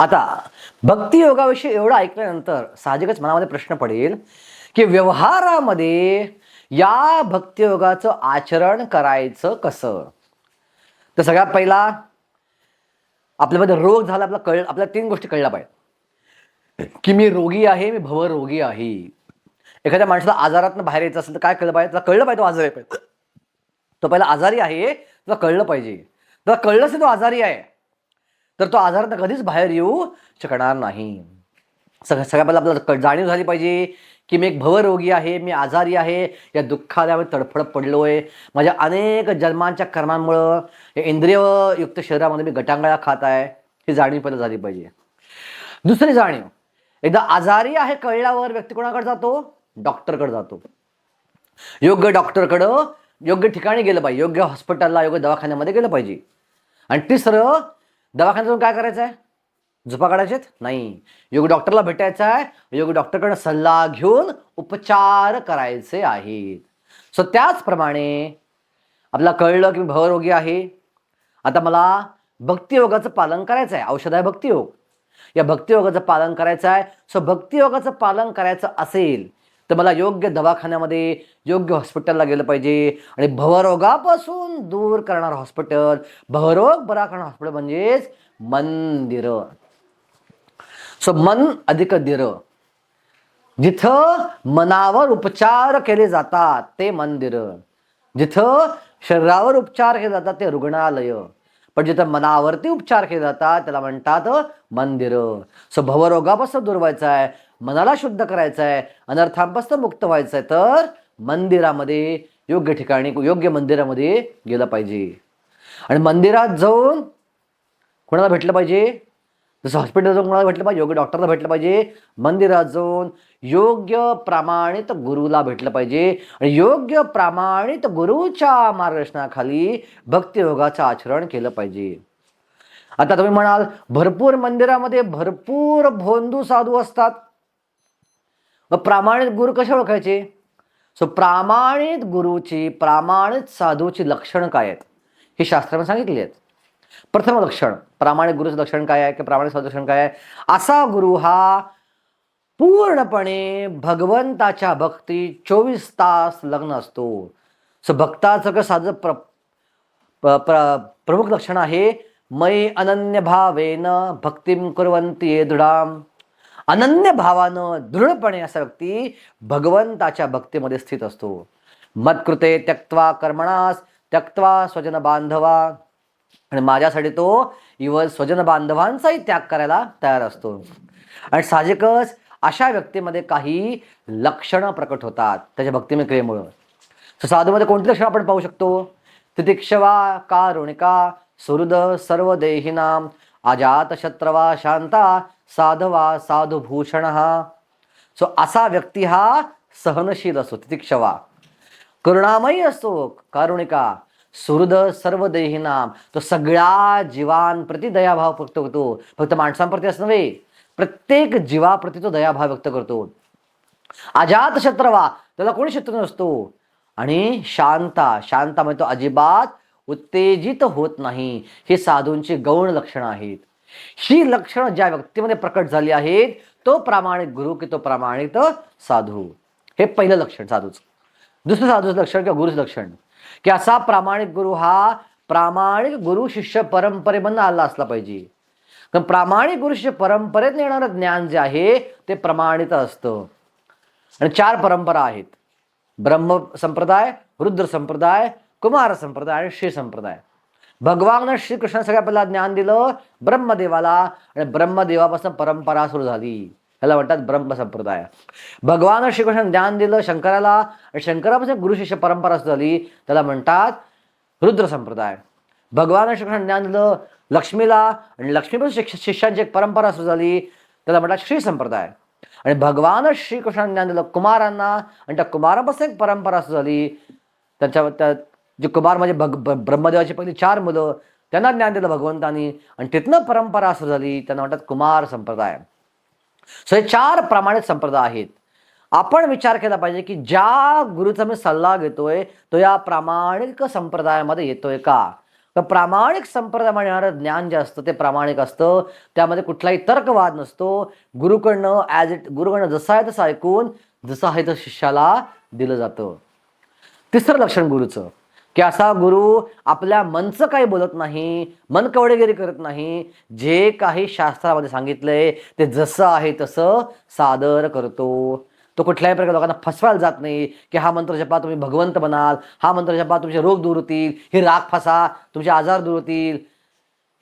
आता भक्तियोगाविषयी एवढं ऐकल्यानंतर साहजिकच मनामध्ये प्रश्न पडेल की व्यवहारामध्ये या भक्तियोगाचं आचरण करायचं कसं? तर सगळ्यात पहिला आपल्यामध्ये रोग झाला आपला कळ आपल्याला तीन गोष्टी कळल्या पाहिजे की मी रोगी आहे मी भवरोगी आहे. एखाद्या माणसाला आजारातनं बाहेर यायचं असेल तर काय कळलं पाहिजे? तुला कळलं पाहिजे तो आजारी पाहिजे तो पहिला आजारी आहे तुला कळलं पाहिजे. तुला कळलंच नाही तो आजारी आहे. तर तो आजारात कधीच बाहेर येऊ शकणार नाही. सग सगळ्या पहिला आपल्याला क- जाणीव झाली पाहिजे की मी एक भवरोगी आहे मी आजारी आहे या दुःखाला तडफड पडलोय. माझ्या अनेक जन्मांच्या कर्मांमुळं या इंद्रिययुक्त शरीरामध्ये मी गटांगळा खात आहे. ही जाणीव पहिला झाली पाहिजे. दुसरी जाणीव एकदा आजारी आहे कळल्यावर व्यक्ती कोणाकडे जातो? डॉक्टरकडे जातो. योग्य डॉक्टरकडं योग्य ठिकाणी गेलं पाहिजे योग्य हॉस्पिटलला योग्य दवाखान्यामध्ये गेलं पाहिजे. आणि तिसरं दवाखान्यातून काय करायचं आहे झोपा काढायचेत? नाही. योग डॉक्टरला भेटायचं आहे योग डॉक्टरकडे सल्ला घेऊन उपचार करायचे आहेत. सो त्याचप्रमाणे आपल्याला कळलं की मी भवरोगी आहे. आता मला भक्तियोगाचं पालन करायचं आहे. औषध आहे भक्तियोग. या भक्तियोगाचं पालन करायचं आहे. सो भक्तियोगाचं पालन करायचं असेल तर मला योग्य दवाखान्यामध्ये योग्य हॉस्पिटलला गेलं पाहिजे. आणि भवरोगापासून दूर करणारं हॉस्पिटल भवरोग बरा करणारं हॉस्पिटल म्हणजेच मंदिरं. सो मन अधिक दिर. जिथं मनावर उपचार केले जातात ते मंदिर. जिथं शरीरावर उपचार केले जातात ते रुग्णालय. पण जिथं मनावरती उपचार केले जातात त्याला म्हणतात मंदिर. सो भवरोगापासून दूर व्हायचं आहे मनाला शुद्ध करायचं आहे अनर्थांपासून मुक्त व्हायचं आहे तर मंदिरामध्ये योग्य ठिकाणी योग्य मंदिरामध्ये गेलं पाहिजे. आणि मंदिरात जाऊन कोणाला भेटलं पाहिजे? जसं हॉस्पिटल जाऊन कोणाला भेटलं पाहिजे? योग्य डॉक्टरला भेटलं पाहिजे. मंदिरात जाऊन योग्य प्रामाणित गुरुला भेटलं पाहिजे. आणि योग्य प्रामाणित गुरुच्या मार्गदर्शनाखाली भक्तियोगाचं आचरण केलं पाहिजे. आता तुम्ही म्हणाल भरपूर मंदिरामध्ये भरपूर भोंदू साधू असतात. मग प्रामाणिक गुरु कसे ओळखायचे? सो प्रामाणित गुरुची प्रामाणित साधूची लक्षणं काय आहेत? हे शास्त्राने सांगितली आहेत. प्रथम लक्षण प्रामाणिक गुरुचं लक्षण काय आहे? की प्रामाणिक साधू लक्षण काय आहे? असा गुरु हा पूर्णपणे भगवंताच्या भक्ती चोवीस तास लग्न असतो. सो भक्ताचं कसं साधं प्र प- प्र- प्रमुख लक्षण आहे? मयी अनन्य भावेन भक्तीम कुर्वंती ये दृढाम अनन्य भावानं दृढपणे असा व्यक्ती भगवंताच्या भक्तीमध्ये स्थित असतो. मत्कृते त्यक्त्वा कर्मणास त्यक्त्वा स्वजन बांधवा आणि माझ्यासाठी तो इवन स्वजन बांधवांचाही त्याग करायला तयार असतो. आणि साहजिकच अशा व्यक्तीमध्ये काही लक्षणं प्रकट होतात त्याच्या भक्तिमय क्रियेमुळं. तर साधूमध्ये कोणती लक्षणं आपण पाहू शकतो? तितिक्षवा कारुणिका सुहृद सर्व देहिनाम अजात शत्रवा शांता साधवा साधुभूषण। सो असा व्यक्ती हा सहनशील असतो तितिक्षवा। करुणामयी असतो कारुणिका। सुहृद सर्व देहीनाम तो सगळ्या जीवांप्रती दयाभाव व्यक्त करतो। फक्त माणसांप्रती असं नव्हे प्रत्येक जीवाप्रती तो दयाभाव व्यक्त करतो। अजात शत्रवा त्याला कोणी शत्रू नसतो। आणि शांता शांता म्हणजे तो अजिबात उत्तेजित होत नाही. ही साधूंची गौण लक्षणं आहेत. ही लक्षणं ज्या व्यक्तीमध्ये प्रकट झाली आहेत तो प्रामाणिक गुरु की तो प्रामाणिक साधू. हे पहिलं लक्षण साधूचं. दुसरं साधूचं लक्षण किंवा गुरुचं लक्षण. की असा प्रामाणिक गुरु हा प्रामाणिक गुरु शिष्य परंपरेमधून आला असला पाहिजे. कारण प्रामाणिक गुरु शिष्य परंपरेत येणारं ज्ञान जे आहे ते प्रमाणित असतं. आणि चार परंपरा आहेत. ब्रह्म संप्रदाय रुद्र संप्रदाय कुमार संप्रदाय आणि श्री संप्रदाय. भगवान श्रीकृष्ण सगळ्या पहिला ज्ञान दिलं ब्रह्मदेवाला आणि ब्रह्मदेवापासून परंपरा सुरू झाली. ह्याला म्हणतात ब्रह्म संप्रदाय. भगवान श्रीकृष्ण ज्ञान दिलं शंकराला आणि शंकरापासून गुरु शिष्य परंपरा सुरू झाली. त्याला म्हणतात रुद्र संप्रदाय. भगवान श्रीकृष्ण ज्ञान दिलं लक्ष्मीला आणि लक्ष्मीपासून शिक्ष शिष्यांची एक परंपरा सुरू झाली. त्याला म्हणतात श्री संप्रदाय. आणि भगवान श्रीकृष्ण ज्ञान दिलं कुमारांना आणि त्या कुमारापासून एक परंपरा सुरू झाली. त्यांच्या त्या जे कुमार म्हणजे भग ब- ब्रह्मदेवाची पहिली चार मुलं त्यांना ज्ञान दिलं भगवंतानी आणि तिथनं परंपरा सुरू झाली त्यांना म्हणतात कुमार संप्रदाय. सो हे चार प्रमाणित संप्रदाय आहेत. आपण विचार केला पाहिजे की ज्या गुरुचा मी सल्ला घेतोय तो या प्रामाणिक संप्रदायामध्ये येतोय का? तर प्रामाणिक संप्रदाय येणारं ज्ञान जे असतं ते प्रामाणिक असतं. त्यामध्ये कुठलाही तर्कवाद नसतो. गुरुकडनं ॲज इट गुरुकडनं जसं आहे तसं ऐकून जसं आहे तसं शिष्याला दिलं जातं. तिसरं लक्षण गुरुचं. की असा गुरु आपल्या मनचं काही बोलत नाही मन कवडेगिरी करत नाही जे काही शास्त्रामध्ये सांगितलंय ते जसं आहे तसं सादर करतो. तो कुठल्याही प्रकारे लोकांना फसवायला जात नाही की हा मंत्र जपा तुम्ही भगवंत बनाल हा मंत्र जपा तुमचे रोग दूर होतील ही राग फसा तुमचे आजार दूर होतील.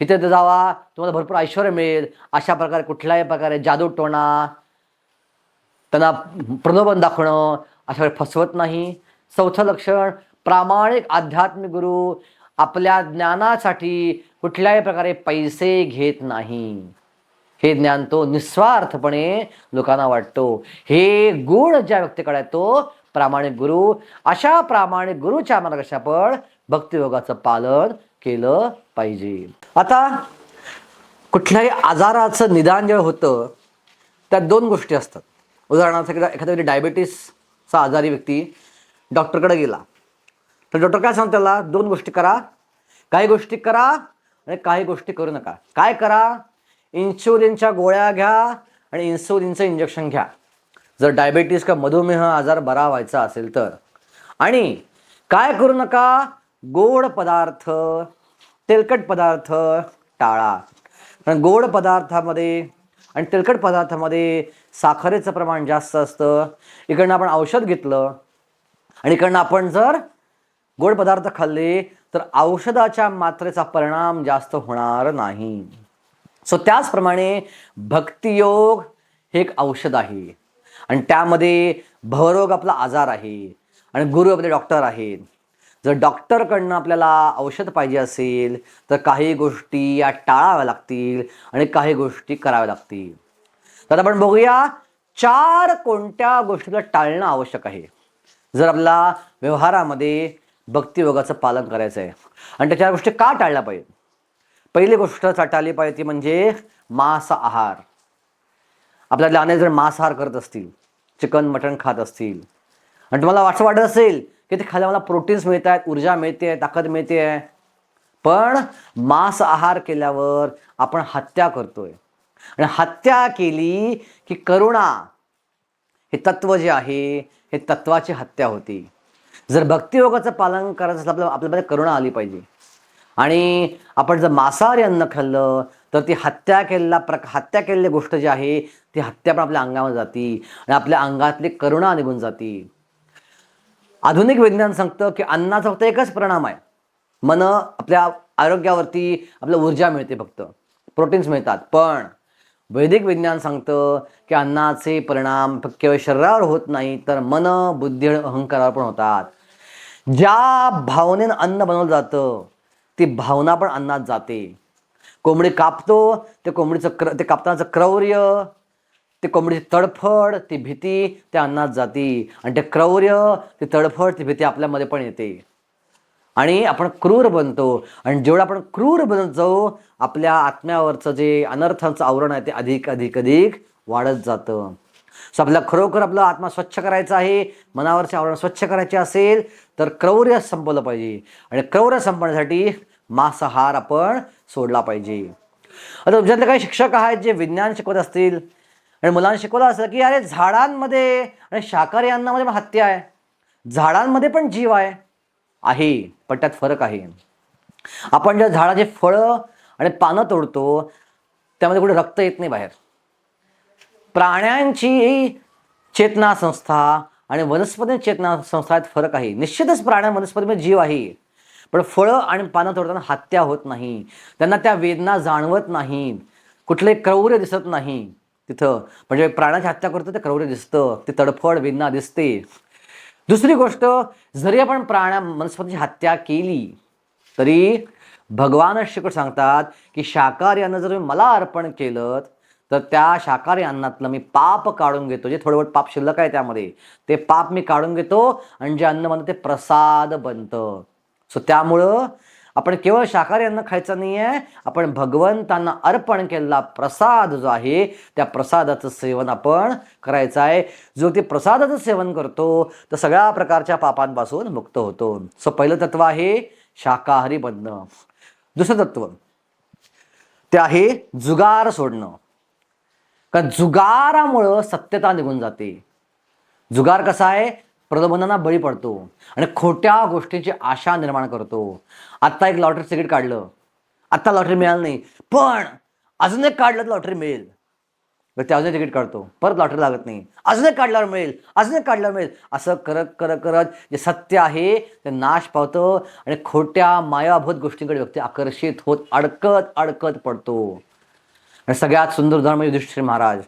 इथे जावा तुम्हाला भरपूर ऐश्वर मिळेल. अशा प्रकारे कुठल्याही प्रकारे जादू टोणा त्यांना प्रलोभन दाखवणं अशा वेळी फसवत नाही. चौथं लक्षण प्रामाणिक आध्यात्मिक गुरु आपल्या ज्ञानासाठी कुठल्याही प्रकारे पैसे घेत नाही. हे ज्ञान तो निस्वार्थपणे लोकांना वाटतो. हे गुण ज्या व्यक्तीकडे आहे तो प्रामाणिक गुरु. अशा प्रामाणिक गुरुच्या मार्गाशी आपण भक्तियोगाचं पालन केलं पाहिजे. आता कुठल्याही आजाराचं निदान जेव्हा होतं त्यात दोन गोष्टी असतात. उदाहरणार्थ एखादा एखादा डायबिटीसचा आजारी व्यक्ती डॉक्टरकडे गेला. तर डॉक्टर काय सांगतो त्याला? दोन गोष्टी करा. काही गोष्टी करा आणि काही गोष्टी करू नका. काय करा? इन्शुलिनच्या गोळ्या घ्या आणि इन्सुलिनचं इंजेक्शन घ्या. जर डायबेटीस का मधुमेह आजार बरा व्हायचा असेल तर. आणि काय करू नका? गोड पदार्थ तेलकट पदार्थ टाळा. कारण गोड पदार्थामध्ये आणि तेलकट पदार्थामध्ये साखरेचं प्रमाण जास्त असतं. इकडनं आपण औषध घेतलं आणि इकडनं आपण जर गोड पदार्थ खाल्ले तर औषधाच्या मात्रेचा परिणाम जास्त होणार नाही. सो त्याचप्रमाणे भक्तियोग हे एक औषध आहे. आणि त्यामध्ये भवरोग आपला आजार आहे. आणि गुरु आपले डॉक्टर आहेत. जर डॉक्टरकडनं आपल्याला औषध पाहिजे असेल तर काही गोष्टी या टाळाव्या लागतील आणि काही गोष्टी कराव्या लागतील. तर आपण बघूया चार कोणत्या गोष्टीला टाळणं आवश्यक आहे. जर आपला व्यवहारामध्ये भक्तियोगाचं पालन करायचं आहे आणि त्याच्या गोष्टी का टाळल्या पाहिजे? पहिली गोष्ट टाळली पाहिजे ती म्हणजे मांस आहार आपल्याला अनेक जण मांसाहार करत असतील चिकन मटण खात असतील आणि तुम्हाला वाटसं वाटत असेल की ते खाल्ल्या मला प्रोटीन्स मिळत आहेत ऊर्जा मिळते ताकद मिळते आहे पण मांस आहार केल्यावर आपण हत्या करतोय. आणि हत्या केली की करुणा हे तत्व जे आहे हे तत्वाची हत्या होती. जर भक्तियोगाचं पालन करायचं असेल आपल्याला आपल्यामध्ये करुणा आली पाहिजे. आणि आपण जर मांसाहारी अन्न खाल्लं तर ती हत्या केलेला प्रक हत्या केलेली गोष्ट जी आहे ती हत्या पण आपल्या अंगामध्ये जाती आणि आपल्या अंगातली करुणा निघून जाती. आधुनिक विज्ञान सांगतं की अन्नाचा फक्त एकच परिणाम आहे. मन आपल्या आरोग्यावरती आपल्या ऊर्जा मिळते फक्त. प्रोटीन्स मिळतात. पण वैदिक विज्ञान सांगतं की अन्नाचे परिणाम केवळ शरीरावर होत नाही तर मन बुद्धी अहंकारावर पण होतात. ज्या भावनेनं अन्न बनवलं जातं ती भावना पण अन्नात जाते. कोंबडी कापतो ते कोंबडीचं क्र ते कापतानाचं क्रौर्य ते कोंबडीची तडफड ती भीती त्या अन्नात जाती. आणि ते क्रौर्य ती तडफड ती भीती आपल्यामध्ये पण येते. आणि आपण क्रूर बनतो. आणि जेवढं आपण क्रूर बनत जाऊ आपल्या आत्म्यावरचं जे अनर्थांचं आवरण आहे ते अधिक अधिक अधिक वाढत जातं. सो आपल्याला खरोखर आपला आत्मा स्वच्छ करायचा आहे मनावरचे आवरण स्वच्छ करायचे असेल तर क्रौर्य संपवलं पाहिजे. आणि क्रौर्य संपवण्यासाठी मांसाहार आपण सोडला पाहिजे. आता तुमच्यातले काही शिक्षक आहेत जे विज्ञान शिकवत असतील आणि मुलांना शिकवलं असेल की अरे झाडांमध्ये आणि शाकाहारी अन्नामध्ये पण हत्या आहे. झाडांमध्ये पण जीव आहे. आहे पण त्यात फरक आहे. आपण ज्या झाडाचे फळं आणि पानं तोडतो त्यामध्ये कुठे रक्त येत नाही बाहेर. प्राण्यांची चेतना संस्था आणि वनस्पती चेतना संस्थात फरक आहे. निश्चितच प्राण्या वनस्पतीमध्ये जीव आहे. पण फळं आणि पानं तोडताना हत्या होत नाही. त्यांना त्या वेदना जाणवत नाहीत. कुठले क्रौर्य दिसत नाही तिथं. म्हणजे प्राण्याची हत्या करतो ते क्रौर्य दिसतं. ते तडफड वेदना दिसते. दुसरी गोष्ट जरी आपण प्राण्या वनस्पतीची हत्या केली तरी भगवान श्रीकृष्ण सांगतात की शाकाहारी अन्न जर तुम्ही मला अर्पण केलं तर त्या शाकाहारी अन्नातलं मी पाप काढून घेतो. जे थोडं पाप शिल्लक आहे त्यामध्ये ते पाप मी काढून घेतो आणि जे अन्न बनतं ते प्रसाद बनतं. सो त्यामुळं आपण केवळ शाकाहारी अन्न खायचं नाही आहे आपण भगवंतांना अर्पण केलेला प्रसाद जो आहे त्या प्रसादाचं सेवन आपण करायचं आहे. जो ते प्रसादाचं सेवन करतो तर सगळ्या प्रकारच्या पापांपासून मुक्त होतो. सो पहिलं तत्व आहे शाकाहारी बनणं दुसरं तत्व ते आहे जुगार सोडणं. का जुगारामुळं सत्यता निघून जाते. जुगार कसा आहे? प्रलोभनांना बळी पडतो आणि खोट्या गोष्टींची आशा निर्माण करतो. आत्ता एक लॉटरी तिकीट काढलं. आत्ता लॉटरी मिळालं नाही. पण अजून एक काढलं तर लॉटरी मिळेल. तर ते अजून तिकीट काढतो. परत लॉटरी लागत नाही. अजून एक काढल्यावर मिळेल. अजून एक काढल्यावर मिळेल. असं करत करत करत जे सत्य आहे ते नाश पावतं आणि खोट्या मायाभूत गोष्टींकडे व्यक्ती आकर्षित होत अडकत अडकत पडतो. आणि सगळ्यात सुंदर उदाहरण म्हणजे युधिष्ठिर महाराज.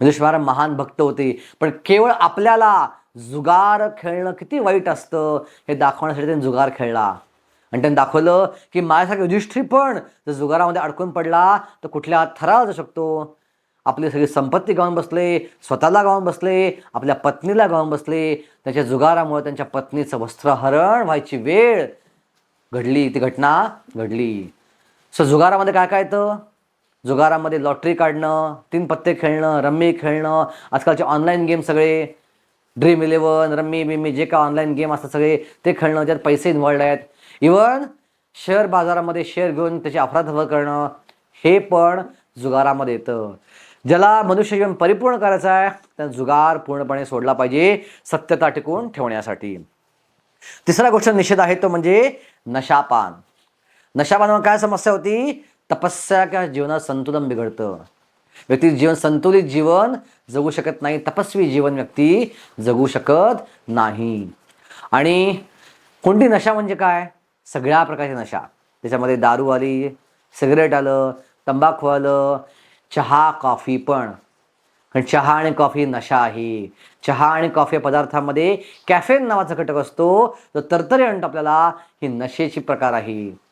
युधिष्ठिर महाराज महान भक्त होते. पण केवळ आपल्याला जुगार खेळणं किती वाईट असतं हे दाखवण्यासाठी त्यांनी जुगार खेळला. आणि त्यांनी दाखवलं की माझ्यासारखं युधिष्ठिर पण जर जुगारामध्ये अडकून पडला तर कुठल्या थराला जाऊ शकतो? आपली सगळी संपत्ती गावून बसले स्वतःला गावून बसले आपल्या पत्नीला गावून बसले. त्यांच्या जुगारामुळे त्यांच्या पत्नीचं वस्त्रहरण व्हायची वेळ घडली. ती घटना घडली. सो जुगारामध्ये काय काय येतं? जुगारामध्ये लॉटरी काढणं तीन पत्ते खेळणं रम्मी खेळणं आजकालचे ऑनलाईन गेम सगळे ड्रीम इलेवन रम्मी बिम्मी जे काय ऑनलाईन गेम असतात सगळे ते खेळणं ज्यात पैसे इन्व्हॉल्ड आहेत. इवन शेअर बाजारामध्ये शेअर घेऊन त्याची अफरातफर करणं हे पण जुगारामध्ये येतं. ज्याला मनुष्य जीवन परिपूर्ण करायचं आहे त्या जुगार पूर्णपणे सोडला पाहिजे सत्यता टिकवून ठेवण्यासाठी. तिसरा गोष्ट निषेध आहे तो म्हणजे नशापान. नशापानावर काय समस्या होती? तपस्या किंवा जीवनात संतुलन बिघडतं. व्यक्ती जीवन संतुलित जीवन जगू शकत नाही. तपस्वी जीवन व्यक्ती जगू शकत नाही. आणि कोणती नशा म्हणजे काय? सगळ्या प्रकारची नशा. त्याच्यामध्ये दारू आली सिगरेट आलं तंबाखू आलं चहा कॉफी पण. कारण चहा आणि कॉफी नशा आहे. चहा आणि कॉफी पदार्थामध्ये कॅफेन नावाचा घटक असतो. जो तरतरी आणतो आपल्याला. ही नशेची प्रकार आहे.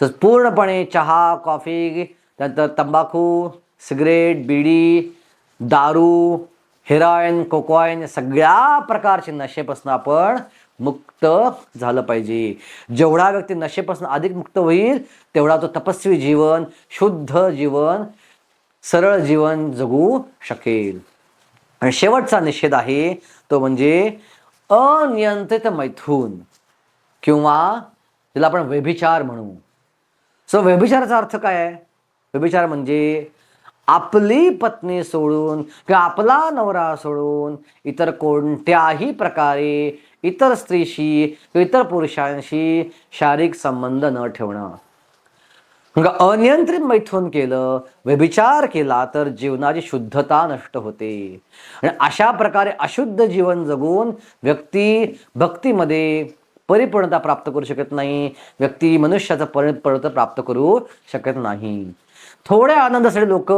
तर पूर्णपणे चहा कॉफी त्यानंतर तंबाखू सिगरेट बिडी दारू हेरॉईन कोकॉईन सगळ्या प्रकारचे नशेपासून आपण मुक्त झालं पाहिजे. जेवढा व्यक्ती नशेपासून अधिक मुक्त होईल तेवढा तो तपस्वी जीवन शुद्ध जीवन सरळ जीवन जगू शकेल. आणि शेवटचा निषेध आहे तो म्हणजे अनियंत्रित मैथून किंवा त्याला आपण व्यभिचार म्हणू. सो व्यभिचाराचा अर्थ काय आहे? व्यभिचार म्हणजे आपली पत्नी सोडून किंवा आपला नवरा सोडून इतर कोणत्याही प्रकारे इतर स्त्रीशी किंवा इतर पुरुषांशी शारीरिक संबंध न ठेवणं. अनियंत्रित मैथून केलं व्यभिचार केला तर जीवनाची शुद्धता नष्ट होते. आणि अशा प्रकारे अशुद्ध जीवन जगून व्यक्ती भक्तीमध्ये परिपूर्णता प्राप्त करू शकत नाही. व्यक्ती मनुष्याचं परिपूर्णता प्राप्त करू शकत नाही. थोड्या आनंदासाठी लोक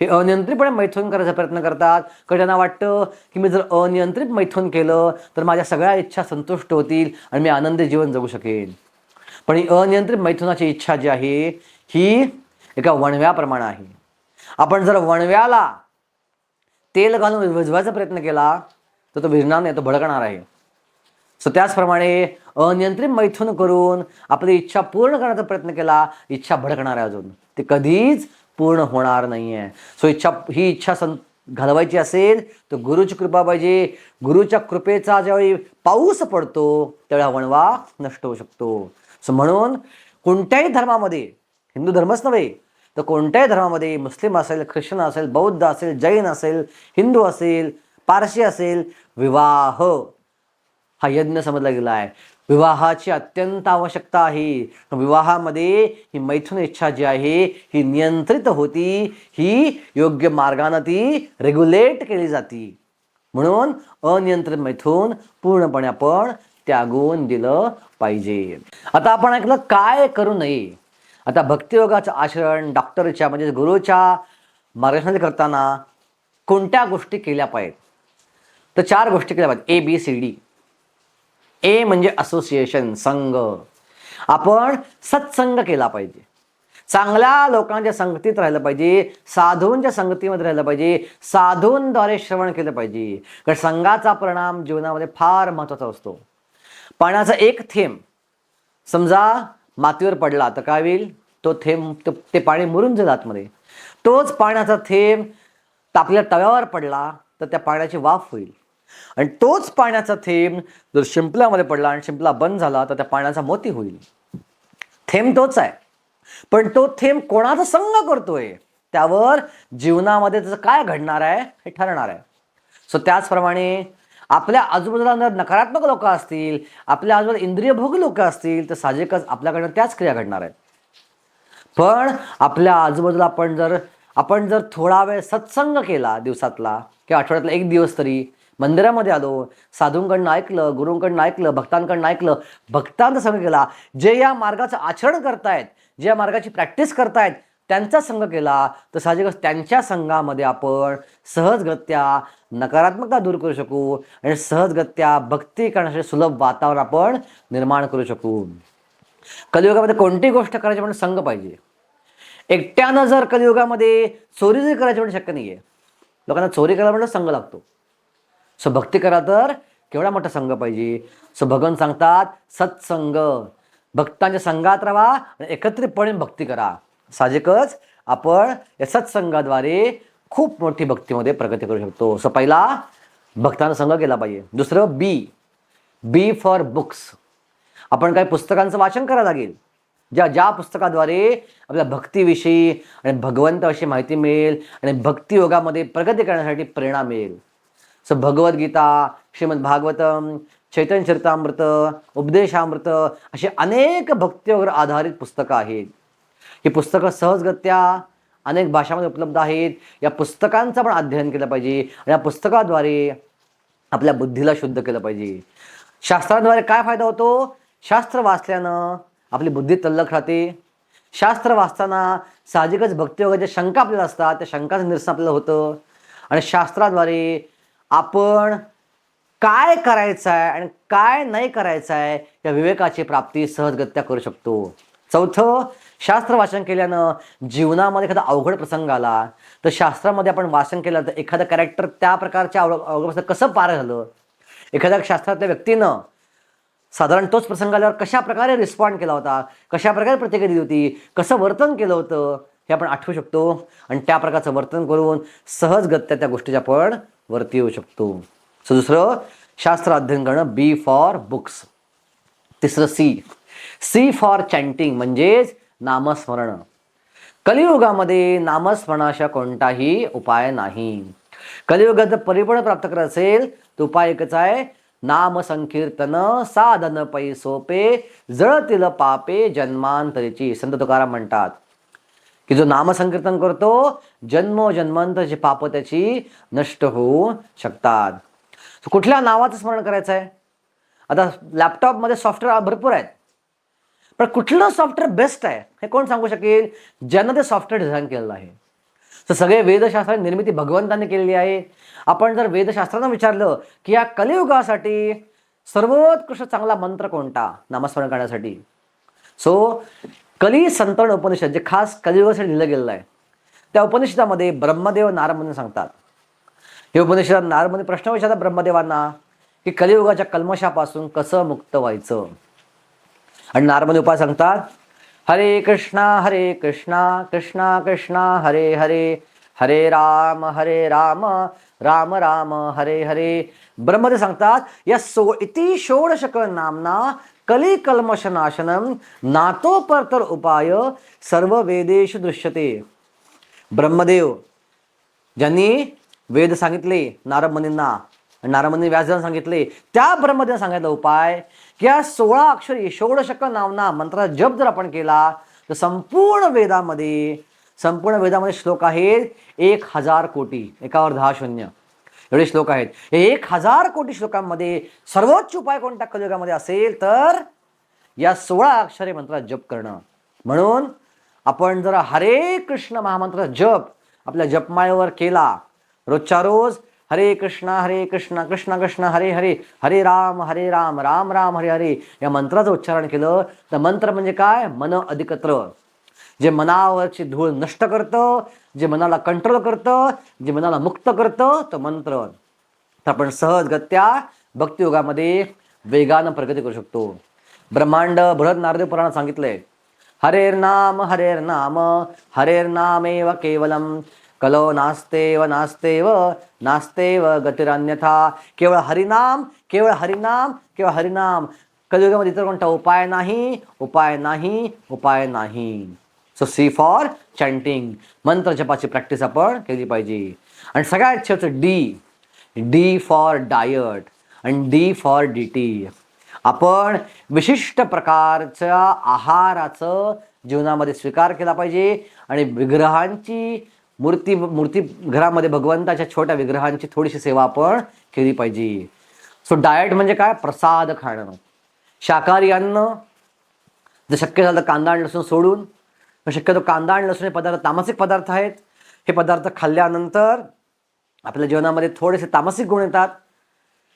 हे अनियंत्रितपणे मैथून करायचा प्रयत्न करतात. कारण त्यांना वाटतं की मी जर अनियंत्रित मैथून केलं तर माझ्या सगळ्या इच्छा संतुष्ट होतील आणि मी आनंदी जीवन जगू शकेन. पण ही अनियंत्रित मैथुनाची इच्छा जी आहे ही एका वणव्याप्रमाणे आहे. आपण जर वणव्याला तेल घालून विझवायचा प्रयत्न केला तर तो विझणार नाही तो भडकणार आहे. सो त्याचप्रमाणे अनियंत्रित मैथून करून आपली इच्छा पूर्ण करण्याचा प्रयत्न केला इच्छा भडकणार आहे अजून. ते कधीच पूर्ण होणार नाही आहे सो इच्छा ही इच्छा सं घालवायची असेल तर गुरुची कृपा पाहिजे. गुरुच्या कृपेचा ज्यावेळी पाऊस पडतो त्यावेळी हा वणवा नष्ट होऊ शकतो. सो म्हणून कोणत्याही धर्मामध्ये हिंदू धर्मच नव्हे तर कोणत्याही धर्मामध्ये मुस्लिम असेल ख्रिश्चन असेल बौद्ध असेल जैन असेल हिंदू असेल पारशी असेल विवाह. हा यज्ञ समजला गेला आहे. विवाहाची अत्यंत आवश्यकता आहे. विवाहामध्ये ही मैथुन इच्छा जी आहे ही नियंत्रित होती ही योग्य मार्गानं ती रेग्युलेट केली जाती. म्हणून अनियंत्रित मैथून पूर्णपणे आपण त्यागून दिलं पाहिजे. आता आपण ऐकलं काय करू नये. आता भक्तियोगाचं आचरण डॉक्टरच्या म्हणजे गुरुच्या मार्गदर्शन करताना कोणत्या गोष्टी केल्या पाहिजेत? तर चार गोष्टी केल्या पाहिजेत. A B C D A म्हणजे असोसिएशन संघ. आपण सत्संग केला पाहिजे. चांगल्या लोकांच्या संगतीत राहिलं पाहिजे साधूंच्या संगतीमध्ये राहिलं पाहिजे साधूंद्वारे श्रवण केलं पाहिजे. कारण संघाचा परिणाम जीवनामध्ये फार महत्त्वाचा असतो. पाण्याचा एक थेंब. समजा मातीवर पडला तर काय होईल? तो थेंब तो- ते पाणी मुरून जाईल आतमध्ये. तोच पाण्याचा थेंब तापल्या तव्यावर पडला तर त्या पाण्याची वाफ होईल. आणि तोच पाण्याचा थेंब जर शिंपल्यामध्ये पडला आणि शिंपला बंद झाला तर त्या पाण्याचा मोती होईल. थेंब तोच आहे. पण तो थेंब कोणाचा संग करतोय? त्यावर जीवनामध्ये त्याचं काय घडणार आहे हे ठरणार आहे. सो त्याचप्रमाणे आपल्या आजूबाजूला जर नकारात्मक लोक असतील आपल्या आजूबाजूला इंद्रियभोग लोक असतील तर साहजिकच आपल्याकडनं त्याच क्रिया घडणार आहेत पण आपल्या आजूबाजूला आपण जर आपण जर थोडा वेळ सत्संग केला दिवसातला किंवा आठवड्यातला एक दिवस तरी मंदिरामध्ये आलो साधूंकडनं ऐकलं गुरूंकडनं ऐकलं भक्तांकडनं ऐकलं भक्तांचा संघ केला. जे या मार्गाचं आचरण करतायत जे या मार्गाची प्रॅक्टिस करतायत त्यांचा संघ केला. तर साहजिकच त्यांच्या संघामध्ये आपण सहजगत्या नकारात्मकता दूर करू शकू आणि सहजगत्या भक्ती करण्यासाठी सुलभ वातावरण आपण निर्माण करू शकू. कलियुगामध्ये कोणती गोष्ट करायची म्हणजे संघ पाहिजे? एकट्यानं जर कलियुगामध्ये चोरी जरी करायची म्हणजे शक्य नाही आहे लोकांना चोरी करायला म्हणून संघ लागतो. सो भक्ती करा तर केवढा मोठा संघ पाहिजे. सो भगवान सांगतात सत्संग. भक्तांच्या संघात राहा आणि एकत्रितपणे भक्ती करा. साहजिकच आपण या सत्संगाद्वारे खूप मोठी भक्तीमध्ये प्रगती करू शकतो. सो पहिला भक्तांना संघ केला पाहिजे. दुसरं बी बी फॉर बुक्स आपण काही पुस्तकांचं वाचन करावं लागेल. ज्या ज्या पुस्तकाद्वारे आपल्या भक्तीविषयी आणि भगवंताविषयी माहिती मिळेल आणि भक्तियोगामध्ये प्रगती करण्यासाठी प्रेरणा मिळेल. सो भगवद्गीता श्रीमद भागवतम चैतन्य चरितामृत उपदेशामृत असे अनेक भक्तीवर आधारित पुस्तकं आहेत. ही पुस्तकं सहजगत्या अनेक भाषामध्ये उपलब्ध आहेत. या पुस्तकांचं पण अध्ययन केलं पाहिजे. आणि या पुस्तकाद्वारे आपल्या बुद्धीला शुद्ध केलं पाहिजे. शास्त्राद्वारे काय फायदा होतो? शास्त्र वाचल्यानं आपली बुद्धी तल्लख राहते. शास्त्र वाचताना साहजिकच भक्तियोगाच्या शंका आपल्याला असतात त्या शंकाचं निरसन आपल्याला होतं. आणि शास्त्राद्वारे आपण काय करायचं आहे आणि काय नाही करायचं आहे या विवेकाची प्राप्ती सहजगत्या करू शकतो. चौथं शास्त्र वाचन केल्यानं जीवनामध्ये एखादा अवघड प्रसंग आला तर शास्त्रामध्ये आपण वाचन केलं तर एखादं कॅरेक्टर त्या प्रकारच्या अवघड अवघड प्रसंग कसं पार झालं? एखाद्या शास्त्रातल्या व्यक्तीनं साधारण तोच प्रसंग आल्यावर कशा प्रकारे रिस्पॉन्ड केला होता? कशा प्रकारे प्रतिक्रिया दिली होती? कसं वर्तन केलं होतं? हे आपण आठवू शकतो. आणि त्या प्रकारचं वर्तन करून सहजगत्या त्या गोष्टीच्या आपण वरती येऊ शकतो. सो दुसरं शास्त्र अध्ययन करणं बी फॉर बुक्स तिसरं सी सी फॉर चॅन्टिंग म्हणजेच नामस्मरण. कलियुगामध्ये नामस्मरणाशा कोणताही उपाय नाही. कलियुगात जर परिपूर्ण प्राप्त करत असेल तर उपाय एकच आहे नामसंकीर्तन साधन पै सोपे जळतील पापे जन्मांतरीची. संत तुकाराम म्हणतात की जो नामसंकीर्तन करतो जन्मोजन्मांतरची पाप त्याची नष्ट होऊ शकतात. कुठल्या नावाचं स्मरण करायचं आहे? आता लॅपटॉपमध्ये सॉफ्टवेअर भरपूर आहेत. पण कुठलं सॉफ्टवेअर बेस्ट आहे? हे कोण सांगू शकेल? ज्यांना ते सॉफ्टवेअर डिझाईन केलेलं आहे. तर सगळे वेदशास्त्र निर्मिती भगवंताने केलेली आहे. आपण जर वेदशास्त्रांना विचारलं की या कलियुगासाठी सर्वोत्कृष्ट चांगला मंत्र कोणता? नामस्मरण करण्यासाठी. सो कली संतरण उपनिषद जे खास कलियुगासाठी लिहिलं गेलेलं आहे त्या उपनिषदामध्ये ब्रह्मदेव नारमुनी सांगतात. हे उपनिषदात नारदमुनी प्रश्न विचारतात ब्रह्मदेवांना की कलियुगाच्या कल्मशापासून कसं मुक्त व्हायचं? आणि नारदमुनी उपाय सांगतात हरे कृष्णा हरे कृष्णा कृष्णा कृष्णा हरे हरे हरे राम हरे राम राम राम हरे हरे. ब्रह्मदेव सांगतात या सो इति षोडशक नामना कली कल्मशनाशनम नातो परतर उपाय सर्व वेदेश दृश्यते। ब्रह्मदेव ज्यांनी वेद सांगितले नारद मुनींना आणि नारद मुनी व्यासदेवांना सांगितले त्या ब्रह्मदेवाने सांगितला उपाय की या सोळा अक्षरी षोडशक नावना मंत्राचा जप जर आपण केला तर संपूर्ण वेदामध्ये संपूर्ण वेदामध्ये श्लोक आहेत एक हजार कोटी एकावर दहा शून्य. एवढे श्लोक आहेत. हे एक हजार कोटी श्लोकांमध्ये सर्वोच्च उपाय कोणत्या कलयुगामध्ये असेल तर या सोळा अक्षरे मंत्रात जप करणं. म्हणून आपण जर हरे कृष्ण महामंत्र जप आपल्या जपमाळेवर केला रोजच्या रोज हरे कृष्णा हरे कृष्णा कृष्ण कृष्ण हरे हरे हरे राम हरे राम राम राम हरे हरे या मंत्राचं उच्चारण केलं. तर मंत्र म्हणजे काय? मन अधिकत्र. जे मनावरची धूळ नष्ट करतं जे मनाला कंट्रोल करतं जे मनाला मुक्त करतं तो मंत्र तर आपण सहजगत्या भक्तियोगामध्ये वेगानं प्रगती करू शकतो. ब्रह्मांड भरत नारदेव पुराणात सांगितलंय हरेर्नाम हरेर हरेर्नामेव केवलम कलो नास्तेव नास्तेव नास्तेव गतिरान्यथा केवळ हरिनाम केवळ हरिनाम केवळ हरिनाम. कलियुगामध्ये इतर कोणता उपाय नाही? उपाय नाही उपाय नाही. सो सी फॉर चॅन्टिंग मंत्र जपाची प्रॅक्टिस आपण केली पाहिजे आणि सगळ्यात शेवटचं डी डी फॉर डायट आणि डी फॉर डी टी आपण विशिष्ट प्रकारच्या आहाराचं जीवनामध्ये स्वीकार केला पाहिजे आणि विग्रहांची मूर्ती मूर्ती घरामध्ये भगवंताच्या छोट्या विग्रहांची थोडीशी सेवा आपण केली पाहिजे सो डाएट म्हणजे काय प्रसाद खाणं शाकाहारी अन्न जर शक्य झालं तर कांदा आणि लसूण सोडून पण शक्यतो कांदा आणि लसूण हे पदार्थ तामसिक पदार्थ आहेत. हे पदार्थ खाल्ल्यानंतर आपल्या जीवनामध्ये थोडेसे तामसिक गुण येतात.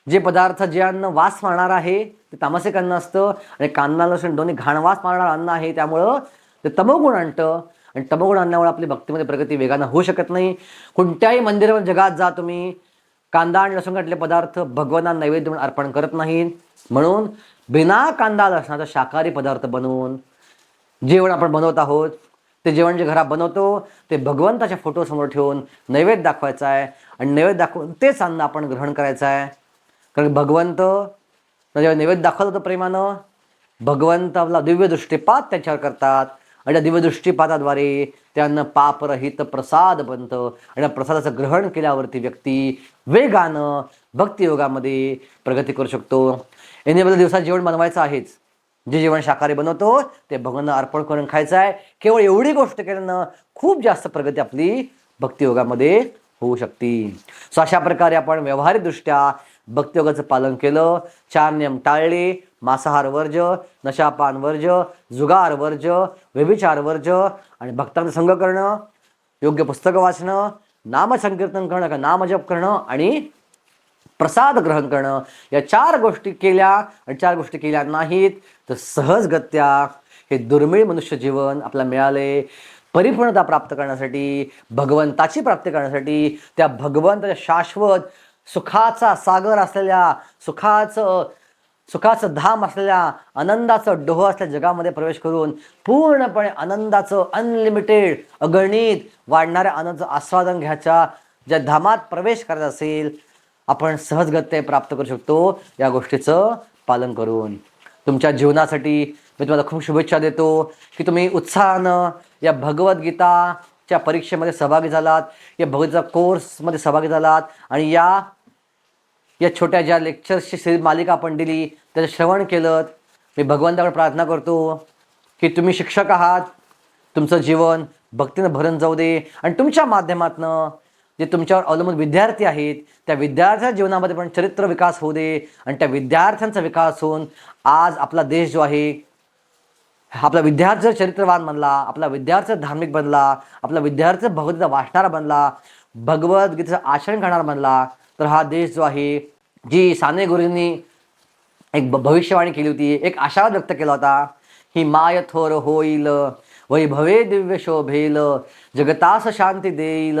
जे पदार्थ जे अन्न वास मारणार आहे ते तामसिक अन्न असतं. आणि कांदा लसूण दोन्ही घाणवास मारणारं अन्न आहे. त्यामुळं ते तमोगुण आणतं. आणि तमोगुण आणण्यामुळे आपली भक्तीमध्ये प्रगती वेगानं होऊ शकत नाही. कोणत्याही मंदिरावर जगात जा तुम्ही. कांदा आणि लसूण घातले पदार्थ भगवानांना नैवेद्य म्हणून अर्पण करत नाहीत. म्हणून बिना कांदा लसणाचा शाकाहारी पदार्थ बनवून जेवण आपण बनवत आहोत ते जेवण जे घरात बनवतो ते भगवंताच्या फोटोसमोर ठेवून नैवेद्य दाखवायचा आहे आणि नैवेद्य दाखवून तेच अन्न आपण ग्रहण करायचं आहे. कारण भगवंत जेव्हा नैवेद्य दाखवत होतं प्रेमानं भगवंत आपला दिव्य दृष्टीपात त्याच्यावर करतात आणि त्या दिव्य दृष्टीपाताद्वारे त्यांना पापरहित प्रसाद बनतं आणि प्रसादाचं ग्रहण केल्यावरती व्यक्ती वेगानं भक्तियोगामध्ये प्रगती करू शकतो. एनेबल दिवसात जेवण बनवायचं आहेच. जे जेवण शाकाहारी बनवतो ते भगवान अर्पण करून खायचं आहे केवळ एवढी गोष्ट केल्यानं खूप जास्त प्रगती आपली भक्तियोगामध्ये होऊ शकते. सो अशा प्रकारे आपण व्यावहारिकदृष्ट्या भक्तियोगाचं पालन केलं. चार नियम टाळले मांसाहार वर्ज नशापान वर्ज जुगार वर्ज व्यभिचार वर्ज आणि भक्तांचा संग करणं योग्य पुस्तकं वाचणं नामसंकीर्तन करणं का नामजप करणं आणि प्रसाद ग्रहण करणं. या चार गोष्टी केल्या आणि चार गोष्टी केल्या नाहीत तर सहजगत्या हे दुर्मिळ मनुष्य जीवन आपल्याला मिळाले. परिपूर्णता प्राप्त करण्यासाठी भगवंताची प्राप्ती करण्यासाठी त्या भगवंताच्या शाश्वत सुखाचा सागर असलेल्या सुखाचं सुखाचं धाम असलेल्या आनंदाचं डोह असलेल्या जगामध्ये प्रवेश करून पूर्णपणे आनंदाचं अनलिमिटेड अगणित वाढणाऱ्या आनंदाचं आस्वादन घ्यायच्या ज्या धामात प्रवेश करायचा असेल आपण सहजगत्य प्राप्त करू शकतो या गोष्टीचं पालन करून. तुमच्या जीवनासाठी मी तुम्हाला खूप शुभेच्छा देतो की तुम्ही उत्साहानं या भगवद्गीताच्या परीक्षेमध्ये सहभागी झालात या भगवद्गीता कोर्समध्ये सहभागी झालात आणि या या छोट्या ज्या लेक्चर्सची सिरीज मालिका आपण दिली त्याचं श्रवण केलं मी भगवंताकडे प्रार्थना करतो की तुम्ही शिक्षक आहात तुमचं जीवन भक्तीनं भरून जाऊ दे आणि तुमच्या माध्यमातनं जे तुमच्यावर अवलंबून विद्यार्थी आहेत त्या विद्यार्थ्या जीवनामध्ये पण चरित्र विकास होऊ दे आणि त्या विद्यार्थ्यांचा विकास होऊन आज आपला देश जो आहे आपला विद्यार्थी जर चरित्रवान बनला आपला विद्यार्थी धार्मिक बनला आपला विद्यार्थी भगवद्गीता वाचणारा बनला भगवद्गीतेचं आचरण करणारा बनला तर हा देश जो आहे जी साने गुरुंनी एक भविष्यवाणी केली होती एक आशावाद व्यक्त केला होता ही माय थोर होईल वैभवे दिव्य शोभेल जगतास शांती देईल.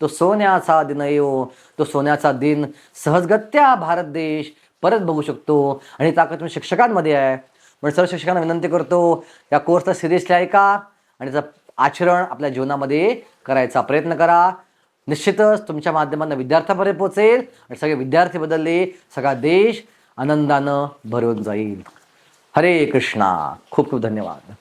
तो सोन्याचा दिन येऊ तो सोन्याचा दिन सहजगत्या भारत देश परत बघू शकतो. आणि ताकद तुम्ही शिक्षकांमध्ये आहे. म्हणून सर्व शिक्षकांना विनंती करतो या कोर्सचा सिरियसली ऐका आणि त्याचं आचरण आपल्या जीवनामध्ये करायचा प्रयत्न करा. निश्चितच तुमच्या माध्यमांना विद्यार्थ्यापर्यंत पोचेल आणि सगळे विद्यार्थी बदलले सगळा देश आनंदानं भरून जाईल. हरे कृष्णा. खूप खूप धन्यवाद.